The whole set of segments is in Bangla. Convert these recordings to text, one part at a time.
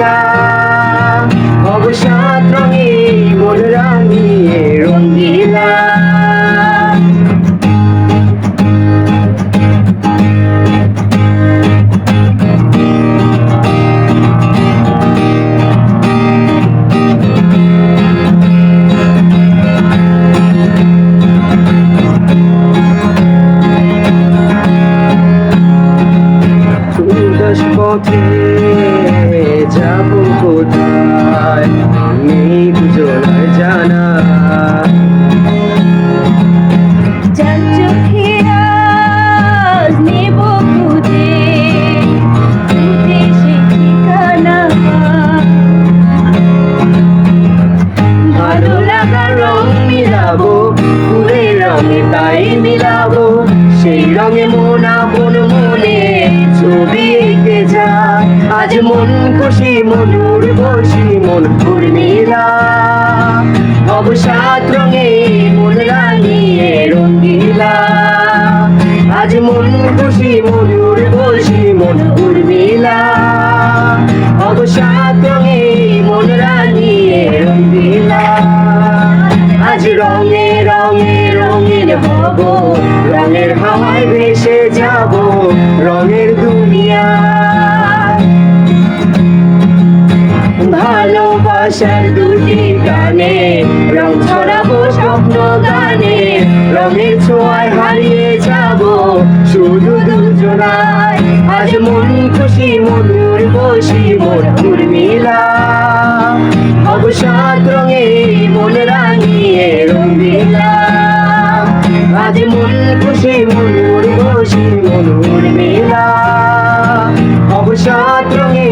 উর্মিলা অবসাদ রঙে যাব কোথায়? নেই দুজনার জানা। যার চোখে আজ আজ মন খুশি, মন উর্বশী মন উর্মিলা অবসাদ রঙে মন রাঙিয়ে রঙ্গিলা আজ মন খুশি, মন উর্বশী মন উর্মিলা অবসাদ রঙে মন রাঙিয়ে রঙ্গিলা আজ রঙে রঙে রঙিন হব, রঙের হাওয়ায় ভালোবাসার দুটি গানে রং ছড়াবো স্বপ্ন গানে, রঙের ছোঁয়ায় হারিয়ে যাব শুধু দুজনায় আজ মন খুশি, মন বসি, মন উর্মিলা অবসাদ রঙে মন রাঙিয়ে রঙিলা আজ মন খুশি, মন বসি, মন উর্মিলা অবসাদ রঙে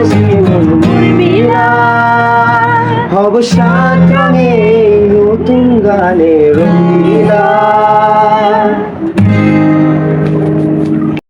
বসি মন অবসাদ রঙে নতুন গানে